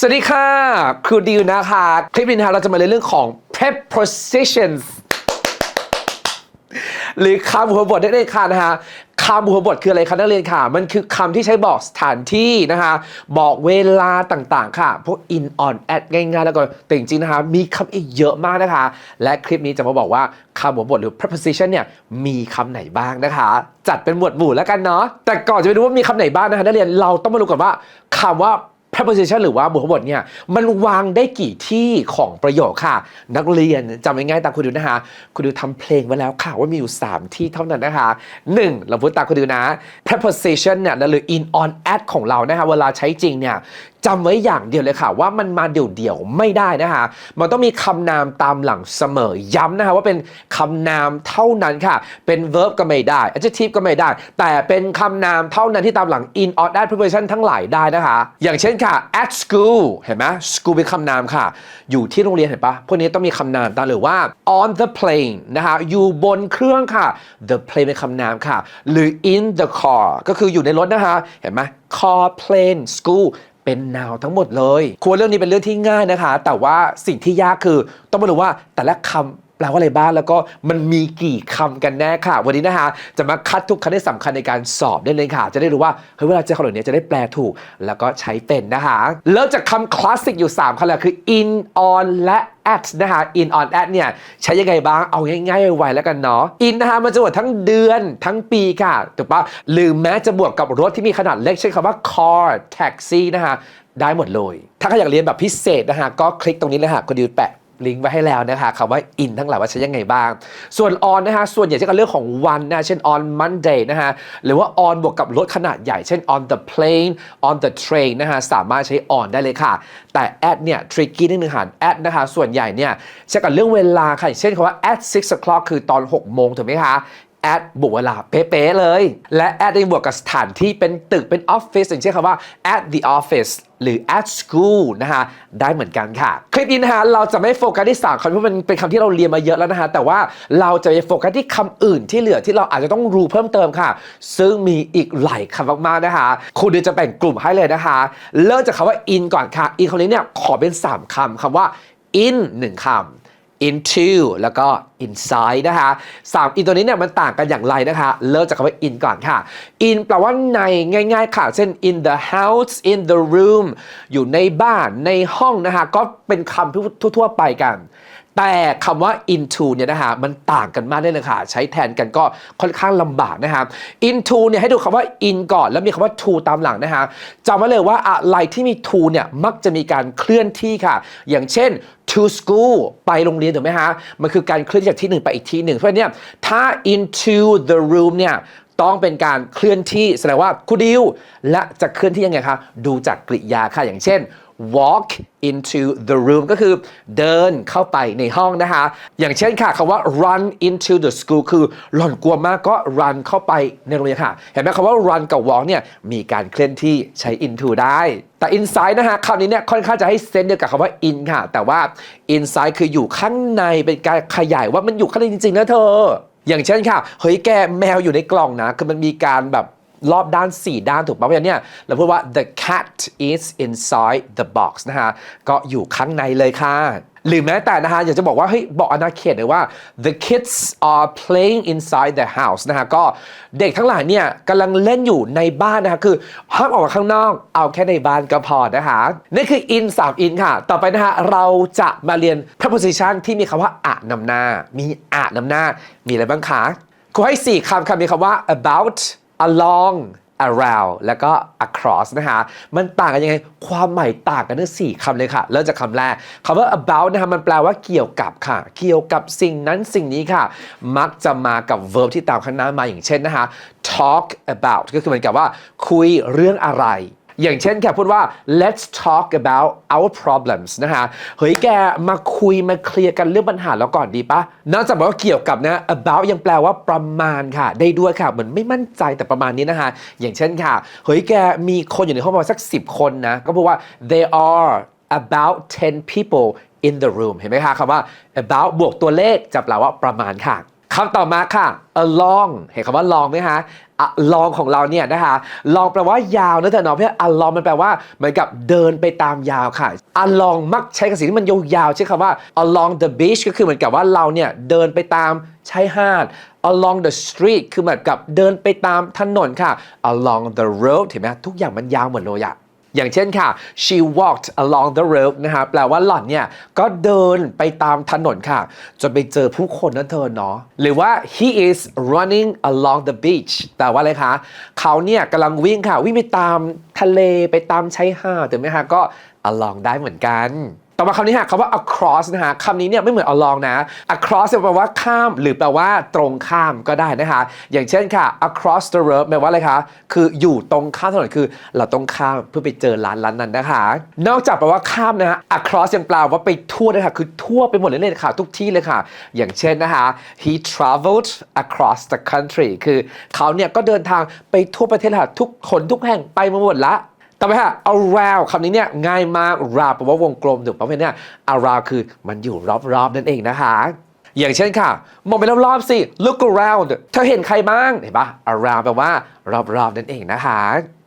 สวัสดีค่ะ ครูดิวนะคะ คลิปนี้นะคะเราจะมาเรียนเรื่องของ prepositions หรือคำหัวบทนั่นเองค่ะนะฮะคำหัวบทคืออะไรคะนักเรียนค่ะ มันคือคำที่ใช้บอกสถานที่นะคะ บอกเวลาต่างๆ ค่ะ พวก in on at ง่ายๆ แล้วก็แต่จริงๆ นะคะ มีคำอีกเยอะมากนะคะ และคลิปนี้จะมาบอกว่าคำหัวบทหรือ preposition เนี่ย มีคำไหนบ้างนะคะ จัดเป็นหมวดหมู่แล้วกันเนาะ แต่ก่อนจะไปดูว่ามีคำไหนบ้างนะคะนักเรียน เราต้องมาดูก่อนว่าคำว่า preposition หรือว่าบทบทเนี่ยมันวางได้กี่ที่ของประโยคค่ะ นักเรียนจำง่ายๆตามคุณดูนะคะคุณดูทำเพลงไว้แล้วค่ะว่ามีอยู่ 3 ที่เท่านั้นนะคะ 1. เราพูดตามคุณดูนะ preposition เนี่ยหรือ in on at ของเรานะคะเวลาใช้จริงเนี่ย จำไว้อย่างเดียวเลยค่ะ ว่ามันมาเดี่ยวๆไม่ได้นะคะมันต้องมีคำนามตามหลังเสมอย้ำนะคะว่าเป็นคำนามเท่านั้นค่ะ เป็น verb ก็ไม่ได้ adjective ก็ไม่ได้ แต่เป็นคำนามเท่านั้นที่ตามหลัง in on at preposition ทั้งหลายได้นะคะ อย่างเช่นค่ะ at school เห็นไหม school เป็นคำนามค่ะ อยู่ที่โรงเรียนเห็นปะพวกนี้ต้องมีคำนามตามหรือว่า on the plane นะคะอยู่บนเครื่องค่ะ the plane เป็นคำนามค่ะ หรือ in the car ก็คืออยู่ในรถนะคะ เห็นไหม car plane school เป็นนาวทั้งหมดเลย ควรเรื่องนี้เป็นเรื่องที่ง่ายนะคะ แต่ว่าสิ่งที่ยากคือต้องมาดูว่าแต่ละคำ แปลว่าอะไรบ้างแล้วก็มันมีกี่คำกันแน่ค่ะ วันนี้นะคะจะมาคัดทุกคำที่สำคัญในการสอบได้เลยค่ะ จะได้รู้ว่าเฮ้ยเวลาเจอคำเหล่านี้จะได้แปลถูก แล้วก็ใช้เป็นนะคะเริ่มจากคำคลาสสิกอยู่ 3คำแหละคือ in on และ at นะคะ in on at เนี่ยใช้ยังไงบ้าง เอาง่ายๆไวๆแล้วกันเนาะ in นะคะมันจะบวกทั้งเดือนทั้งปีค่ะถูกปะหรือแม้จะบวกกับรถที่มีขนาดเล็กเช่นคำว่า car taxi นะคะได้หมดเลย ถ้าใครอยากเรียนแบบพิเศษนะคะก็คลิกตรงนี้เลยค่ะก็ดิวแปะ ลิงก์ไว้ให้แล้วนะคะคำว่า in ทั้งหลายว่าใช้ยังไงบ้าง ส่วน on นะคะส่วนใหญ่จะเป็นเรื่องของวันนะเช่น on Monday นะคะหรือว่า on บวกกับรถขนาดใหญ่ เช่น on the plane on the train นะคะสามารถใช้ on ได้เลยค่ะ แต่ at เนี่ย tricky นิดนึงค่ะ at นะคะส่วนใหญ่เนี่ยใช้กับเรื่องเวลาค่ะเช่นคำว่า at 6 o'clock คือตอน 6 โมงถูกไหมคะ at บวกเวลาเป๊ะๆเลย และ at ยังบวกกับสถานที่เป็นตึกเป็นออฟฟิศอย่างเช่นคำว่า at the office หรือ at school นะคะได้เหมือนกันค่ะ คลิปนี้นะคะเราจะไม่โฟกัสที่สามคำเพราะมันเป็นคำที่เราเรียนมาเยอะแล้วนะคะแต่ว่าเราจะไปโฟกัสที่คำอื่นที่เหลือที่เราอาจจะต้องรู้เพิ่มเติมค่ะ ซึ่งมีอีกหลายคำมากๆนะคะครูเดียวจะแบ่งกลุ่มให้เลยนะคะ เริ่มจากคำว่า in ก่อนค่ะ in คำนี้เนี่ยขอเป็น 3คำคำว่า in 1คำ into แล้วก็ inside นะคะสาม in ตัวนี้เนี่ยมันต่างกันอย่างไรนะคะ เริ่มจากคำว่า in ก่อนค่ะ in แปลว่าในง่ายๆค่ะ เช่น in the house in the room อยู่ในบ้านในห้องนะคะ ก็เป็นคำทั่วๆไปกัน แต่คำว่า into เนี่ยนะคะมันต่างกันมากเลยนะคะใช้แทนกันก็ค่อนข้างลำบากนะคะ into เนี่ยให้ดูคำว่า in ก่อนแล้วมีคำว่า to ตามหลังนะคะจำไว้เลยว่าอะไรที่มี to เนี่ยมักจะมีการเคลื่อนที่ค่ะ อย่างเช่น to school ไปโรงเรียนถูกไหมฮะ มันคือการเคลื่อนจากที่หนึ่งไปอีกที่หนึ่งเพราะเนี่ยถ้า into the room เนี่ยต้องเป็นการเคลื่อนที่แสดงว่าคูดิวและจะเคลื่อนที่ยังไงคะดูจากกริยาค่ะอย่างเช่น walk into the room ก็คือเดินเข้าไปในห้องนะคะ อย่างเช่นค่ะคำว่า run into the school คือหล่อนกลัวมากก็ run เข้าไปในโรงเรียนค่ะ เห็นไหมคำว่า run กับ walk เนี่ยมีการเคลื่อนที่ใช้ into ได้แต่ inside นะฮะคำนี้เนี่ยค่อนข้างจะให้เซนเดียวกับคำว่า in ค่ะ แต่ว่า inside คืออยู่ข้างในเป็นการขยายว่ามันอยู่ข้างในจริงๆนะเธอ อย่างเช่นค่ะ เฮ้ยแกแมวอยู่ในกล่องนะ คือมันมีการแบบ รอบด้าน 4 ด้านถูกปะเพราะฉะนั้นเนี่ยเราพูดว่า the cat is inside the box นะฮะก็อยู่ข้างในเลยค่ะ หรือแม้แต่นะฮะอยากจะบอกว่าเฮ้ยบอกอนาเขตเลยว่า the kids are playing inside the house นะฮะก็เด็กทั้งหลายเนี่ยกำลังเล่นอยู่ในบ้านนะฮะคือห้ามออกมาข้างนอก เอาแค่ในบ้านก็พอนะคะนี่คือ in 3 in ค่ะ ต่อไปนะฮะเราจะมาเรียน preposition ที่มีคำว่าอะนำหน้า มีอะนำหน้า มีอะไรบ้างคะครูให้ 4คำคำมีคำว่า about along around แล้วก็ across นะคะ มันต่างกันยังไง ความหมายต่างกันทั้ง4คำเลยค่ะ เริ่มจากคำแรกคำว่า about นะคะมันแปลว่าเกี่ยวกับค่ะ เกี่ยวกับสิ่งนั้นสิ่งนี้ค่ะ มักจะมากับ verb ที่ตามข้างหน้ามาอย่างเช่นนะคะ talk about ก็คือเหมือนกับว่า คุยเรื่องอะไร อย่างเช่นแค่พูดว่า let's talk about our problems นะคะเฮ้ยแกมาคุยมาเคลียร์กันเรื่องปัญหาแล้วก่อนดีปะนอกจากบอกว่าเกี่ยวกับนะ about ยังแปลว่าประมาณค่ะ ได้ด้วยค่ะ เหมือนไม่มั่นใจแต่ประมาณนี้นะคะอย่างเช่นค่ะ เฮ้ยแกมีคนอยู่ในห้องประมาณสัก 10 คนนะ ก็พูดว่า there are about 10 people in the room เห็นไหมคะคำว่า about บวกตัวเลขจะแปลว่าประมาณค่ะ คำต่อมาค่ะ along เห็นคำว่า long ไหมฮะ along ของเราเนี่ยนะคะ long แปลว่ายาวนะเธอเนาะเพราะ along มันแปลว่าเหมือนกับเดินไปตามยาวค่ะ along มักใช้กับสิ่งที่มันยาวๆใช้คำว่า along the beach ก็คือเหมือนกับว่าเราเนี่ยเดินไปตามชายหาด along the street คือเหมือนกับเดินไปตามถนนค่ะ along the road เห็นไหมทุกอย่างมันยาวหมดเลยอะ อย่างเช่นค่ะ she walked along the road นะคะแปลว่าหล่อนเนี่ย ก็เดินไปตามถนนค่ะ จนไปเจอผู้คนนะเธอเนาะหรือว่า he is running along the beach แต่ว่าอะไรคะ เขาเนี่ยกำลังวิ่งค่ะ วิ่งไปตามทะเลไปตามชายหาดถูกไหมคะก็ along ได้เหมือนกัน ต่อมาคำนี้ค่ะคำว่า across นะฮะคำนี้เนี่ยไม่เหมือน along นะ across แปลว่าข้ามหรือแปลว่าตรงข้ามก็ได้นะคะ อย่างเช่นค่ะ across the road แปลว่าอะไรคะ คืออยู่ตรงข้ามถนนคือเราต้องข้ามเพื่อไปเจอร้านร้านนั้นนะคะ นอกจากแปลว่าข้ามนะฮะ across ยังแปลว่าไปทั่วนะคะคือทั่วไปหมดเลยเลยค่ะ ทุกที่เลยค่ะ อย่างเช่นนะคะ he traveled across the country คือเขาเนี่ยก็เดินทางไปทั่วประเทศค่ะทุกคนทุกแห่งไปมาหมดละ ต่อไปค่ะ around คำนี้เนี่ยง่ายมาก round แปลว่าวงกลมถูกปะเพราะเนี่ย around คือมันอยู่รอบๆนั่นเองนะคะอย่างเช่นค่ะ มองไปรอบๆสิ look around เธอเห็นใครบ้างเห็นปะ around แปลว่ารอบๆนั่นเองนะคะ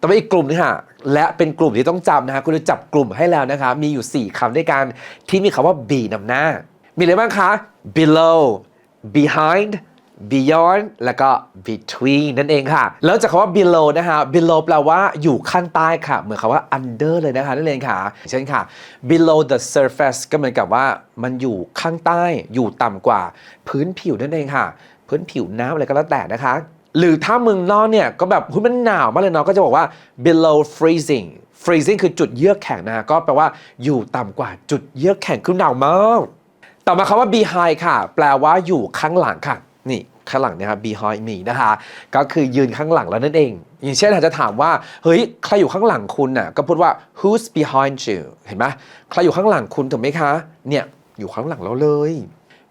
ต่อไปอีกกลุ่มนึงค่ะและเป็นกลุ่มที่ต้องจำนะคะคุณจะจับกลุ่มให้แล้วนะคะ มีอยู่ 4คำด้วยกันที่มีคำว่า be นำหน้า มีอะไรบ้างคะ below behind beyond แล้วก็ between นั่นเองค่ะ แล้วจากคำว่า below นะคะ below แปลว่าอยู่ข้างใต้ค่ะ เหมือนคำว่า under เลยนะคะนั่นเองค่ะ เช่นค่ะ below the surface ก็เหมือนกับว่ามันอยู่ข้างใต้ อยู่ต่ำกว่า พื้นผิวนั่นเองค่ะ พื้นผิวน้ำอะไรก็แล้วแต่นะคะ หรือถ้าเมืองนอกเนี่ยก็แบบมันหนาวมากเลยเนาะก็จะบอกว่า below freezing freezing คือจุดเยือกแข็งนะก็แปลว่าอยู่ต่ำกว่าจุดเยือกแข็งคือหนาวมาก ต่อมาคำว่า behind ค่ะ แปลว่าอยู่ข้างหลังค่ะ นี่ข้างหลังนะครับ behind me นะคะ ก็คือยืนข้างหลังแล้วนั่นเอง อย่างเช่นอาจจะถามว่า เฮ้ย ใครอยู่ข้างหลังคุณน่ะ ก็พูดว่า who's behind you เห็นไหมใครอยู่ข้างหลังคุณถูกไหมคะ เนี่ย อยู่ข้างหลังเราเลย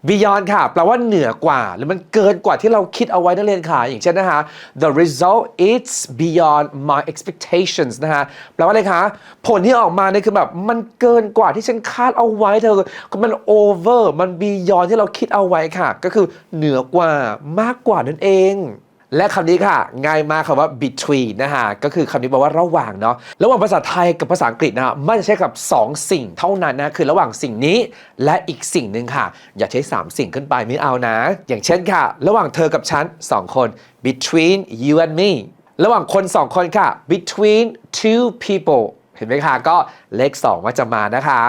beyond ค่ะแปลว่าเหนือกว่า หรือมันเกินกว่าที่เราคิดเอาไว้นักเรียนค่ะ อย่างเช่นนะคะ the result is beyond my expectations นะคะแปลว่าอะไรคะ ผลที่ออกมาเนี่ยคือแบบมันเกินกว่าที่ฉันคาดเอาไว้เธอมัน over มัน beyond ที่เราคิดเอาไว้ค่ะ ก็คือเหนือกว่ามากกว่านั่นเอง และคำนี้ค่ะ ง่ายมากคำว่า between นะฮะก็คือคำนี้แปลว่าระหว่างเนาะระหว่างภาษาไทยกับภาษาอังกฤษนะฮะไม่ใช่กับ 2 สิ่งเท่านั้นนะคือระหว่างสิ่งนี้และอีกสิ่งหนึ่งค่ะ อย่าใช้ 3 สิ่งขึ้นไปไม่เอานะ อย่างเช่นค่ะ ระหว่างเธอกับฉัน 2 คน between you and me ระหว่างคน 2 คนค่ะ between two people เห็นไหมคะก็เลข 2 ว่าจะมานะคะ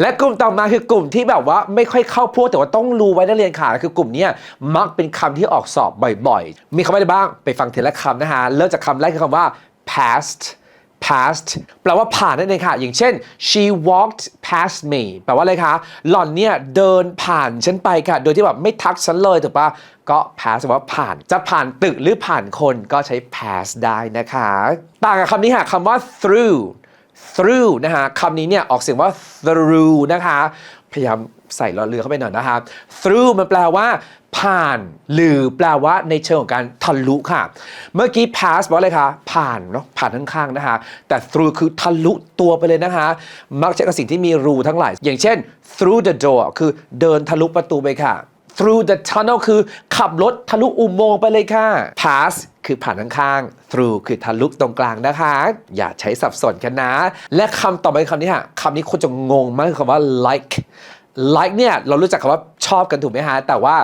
และกลุ่มต่อมาคือกลุ่มที่แบบว่าไม่ค่อยเข้าพวกแต่ว่าต้องรู้ไว้นักเรียนค่ะคือกลุ่มนี้มักเป็นคำที่ออกสอบบ่อยๆ มีคำอะไรบ้างไปฟังทีละคำนะฮะเริ่มจากคำแรกคือคำว่า past past แปลว่าผ่านนั่นเองค่ะ อย่างเช่น she walked past me แปลว่าอะไรคะ หล่อนเนี่ยเดินผ่านฉันไปค่ะ โดยที่แบบไม่ทักฉันเลยถูกปะก็ pass แปลว่าผ่าน จะผ่านตึกหรือผ่านคนก็ใช้ pass ได้นะคะ ต่างกับคำนี้ค่ะคำว่า through through นะฮะคำนี้เนี่ยออกเสียงว่า through นะคะ พยายามใส่รอเรือเข้าไปหน่อยนะคะ through มันแปลว่า ผ่าน หรือแปลว่าในเชิงของการทะลุค่ะ เมื่อกี้ pass แปลว่าอะไรคะผ่านเนาะผ่านข้างๆนะคะ แต่ through คือทะลุตัวไปเลยนะคะ มักใช้กับสิ่งที่มีรูทั้งหลาย อย่างเช่น through the door คือเดินทะลุประตูไปค่ะ through the tunnel คือขับรถทะลุอุโมงค์ไปเลยค่ะ pass คือผ่านข้างๆ through คือทะลุตรงกลางนะคะ อย่าใช้สับสนกันนะ และคำต่อไปคำนี้ค่ะคำนี้คนจะงงมากคือคำว่า like like เนี่ยเรารู้จักคำว่าชอบกันถูกไหมฮะ แต่ว่า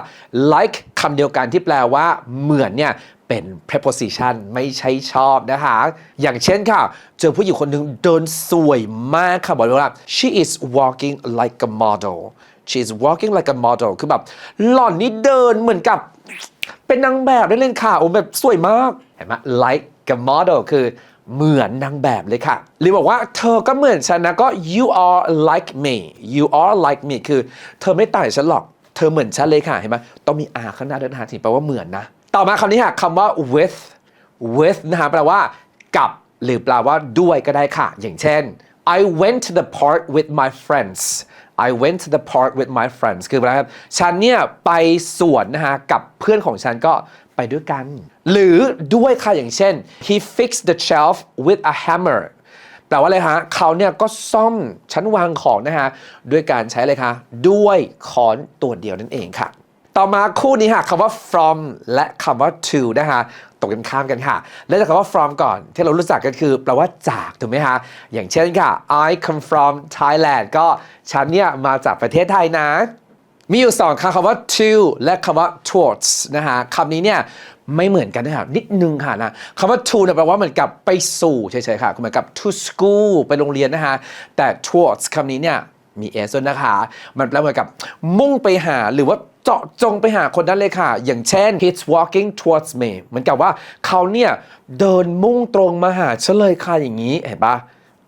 like คำเดียวกันที่แปลว่าเหมือนเนี่ยเป็น preposition ไม่ใช่ชอบนะคะ อย่างเช่นค่ะ เจอผู้หญิงคนหนึ่งเดินสวยมากค่ะบอกเลยว่า she is walking like a model she is walking like a model คือแบบหล่อนนี่เดินเหมือนกับ เป็นนางแบบได้เล่นค่ะโอ้แบบสวยมากเห็นไหม like a model คือเหมือนนางแบบเลยค่ะหรือบอกว่าเธอก็เหมือนฉันนะก็ you are like me you are like me คือเธอไม่ต่างจากฉันหรอก เธอเหมือนฉันเลยค่ะเห็นไหมต้องมี r ข้างหน้าด้วยนะฮะถึงแปลว่าเหมือนนะ ต่อมาคำนี้ค่ะคำว่า with with นะฮะแปลว่ากับ หรือแปลว่าด้วยก็ได้ค่ะ อย่างเช่น I went to the park with my friends I went to the park with my friends คืออะไรครับ ฉันเนี่ยไปสวนนะฮะกับเพื่อนของฉันก็ไปด้วยกัน หรือด้วยค่ะอย่างเช่น he fixed the shelf with a hammer แปลว่าอะไรฮะเขาเนี่ยก็ซ่อมชั้นวางของนะฮะด้วยการใช้อะไรคะ ด้วยค้อนตัวเดียวนั่นเองค่ะ ต่อมาคู่นี้ค่ะคำว่า from และคำว่า to นะคะตกกันข้ามกันค่ะ และจากคำว่า from ก่อนที่เรารู้จักกันคือแปลว่าจากถูกไหมคะอย่างเช่นค่ะ I come from Thailand ก็ฉันเนี่ยมาจากประเทศไทยนะ มีอยู่สองคำคำว่า to และคำว่า towards นะฮะคำนี้เนี่ยไม่เหมือนกันนะครับนิดนึงค่ะนะคำว่า to เนี่ยแปลว่าเหมือนกับไปสู่เฉยๆค่ะเหมือนกับ to school ไปโรงเรียนนะฮะแต่ towards คำนี้เนี่ย มี s ด้วยนะคะ มันแปลว่ากับมุ่งไปหาหรือว่าเจาะจงไปหาคนนั้นเลยค่ะ อย่างเช่น he's walking towards me เหมือนกับว่าเขาเนี่ย เดินมุ่งตรงมาหาฉันเลยค่ะอย่างนี้เห็นปะ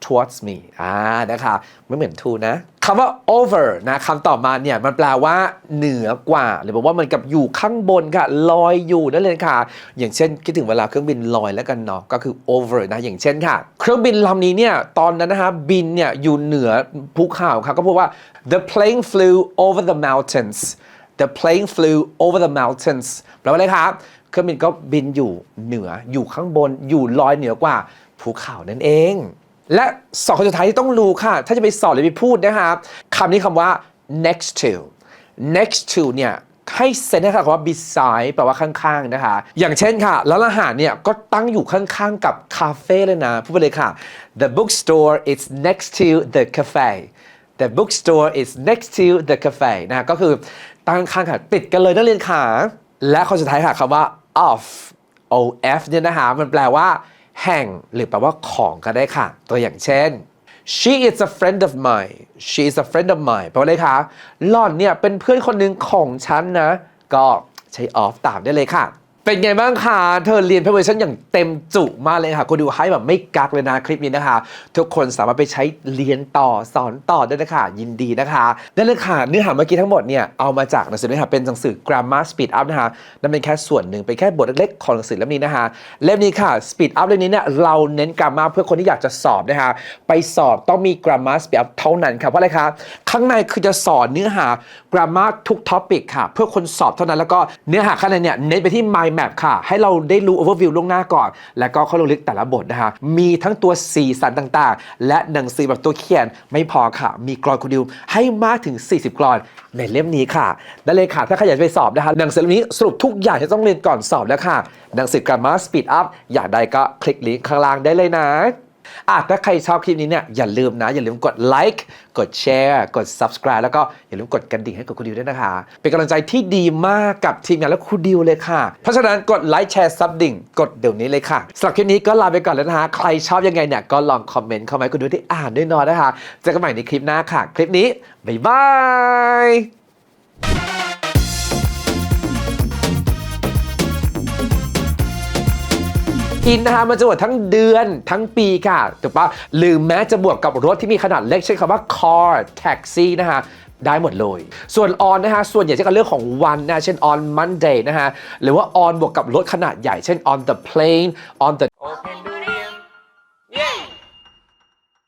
towards me อ่านะคะไม่เหมือน to นะคำว่า over นะคำต่อมาเนี่ยมันแปลว่าเหนือกว่า หรือบอกว่ามันกับอยู่ข้างบนค่ะลอยอยู่นั่นเลยค่ะ อย่างเช่นคิดถึงเวลาเครื่องบินลอยแล้วกันเนาะก็คือ over นะอย่างเช่นค่ะ เครื่องบินลำนี้เนี่ยตอนนั้นนะคะบินเนี่ยอยู่เหนือภูเขาค่ะก็พูดว่า the plane flew over the mountains the plane flew over the mountains แปลว่าอะไรครับเครื่องบินก็บินอยู่เหนืออยู่ข้างบนอยู่ลอยเหนือกว่าภูเขานั่นเอง และสองคำสุดท้ายที่ต้องรู้ค่ะ ถ้าจะไปสอนหรือไปพูดนะครับคำนี้คำว่า next to next to เนี่ยให้เซนนะคะคำว่า beside แปลว่าข้างๆนะคะ อย่างเช่นค่ะร้านอาหารเนี่ยก็ตั้งอยู่ข้างๆกับคาเฟ่เลยนะ พูดไปเลยค่ะ the bookstore is next to the cafe the bookstore is next to the cafe นะะก็คือตั้งข้างๆค่ะติดกันเลยนักเรียนค่ะและข้อสุดท้ายค่ะคำว่า off of เนี่ยนะคะมันแปลว่า แห่งหรือแปลว่าของก็ได้ค่ะ ตัวอย่างเช่น she is a friend of mine she is a friend of mine แปลว่าอะไรคะหล่อนเนี่ยเป็นเพื่อนคนหนึ่งของฉันนะ ก็ใช้ off ตามได้เลยค่ะ เป็นไงบ้างคะ เธอเรียน preparation อย่างเต็มจุมากเลยค่ะคุณดูให้แบบไม่กักเลยนะคลิปนี้นะคะ ทุกคนสามารถไปใช้เรียนต่อสอนต่อได้นะคะ ยินดีนะคะนั่นเลยค่ะเนื้อหาเมื่อกี้ทั้งหมดเนี่ยเอามาจากหนังสือนะคะเป็นหนังสือ grammar speed up นะคะนั่นเป็นแค่ส่วนหนึ่งเป็นแค่บทเล็กๆของหนังสือเล่มนี้นะคะเล่มนี้ค่ะ speed up เล่มนี้เนี่ยเราเน้น grammar เพื่อคนที่อยากจะสอบนะคะไปสอบต้องมี grammar speed up เท่านั้นค่ะเพราะอะไรคะข้างในคือจะสอนเนื้อหา grammar ทุก topic ค่ะ เพื่อคนสอบเท่านั้นแล้วก็เนื้อหาข้างในเนี่ยเน้นไปที่ mind map ค่ะ ให้เราได้รู้ overview ล่วงหน้าก่อน แล้วก็ข้อลงลึกแต่ละบทนะคะ มีทั้งตัวสีสันต่างๆ และหนังสือแบบตัวเขียนไม่พอค่ะ มีกรอนคุณดิวให้มากถึง 40 กรอนในเล่มนี้ค่ะนั่นเลยค่ะ ถ้าใครอยากไปสอบนะคะ หนังสือเล่มนี้สรุปทุกอย่างที่ต้องเรียนก่อนสอบแล้วค่ะ หนังสือ Grammar Speed Up อยากได้ก็คลิกลิงก์ข้างล่างได้เลยนะ อะถ้าใครชอบคลิปนี้เนี่ยอย่าลืมนะ อย่าลืมกดไลค์กดแชร์กด subscribe แล้วก็อย่าลืมกดกระดิ่งให้กับคุณดิวด้วยนะคะ เป็นกำลังใจที่ดีมากกับทีมงานและคุณดิวเลยค่ะ เพราะฉะนั้นกดไลค์แชร์ซับดิ่งกดเดี๋ยวนี้เลยค่ะสำหรับคลิปนี้ก็ลาไปก่อนแล้วนะคะ ใครชอบยังไงเนี่ยก็ลองคอมเมนต์เข้ามาให้คุณดิวได้อ่านด้วยนอนนะคะเจอกันใหม่ในคลิปหน้าค่ะ คลิปนี้บ๊ายบาย กินนะคะมันจะบวกทั้งเดือนทั้งปีค่ะถูกปะหรือแม้จะบวกกับรถที่มีขนาดเล็กเช่นคำว่า car taxi นะคะได้หมดเลย ส่วน on นะฮะ ส่วนใหญ่จะเป็นเรื่องของวันนะ เช่น on Monday นะฮะ หรือว่า on บวกกับรถขนาดใหญ่ เช่น on the plane on the โอเค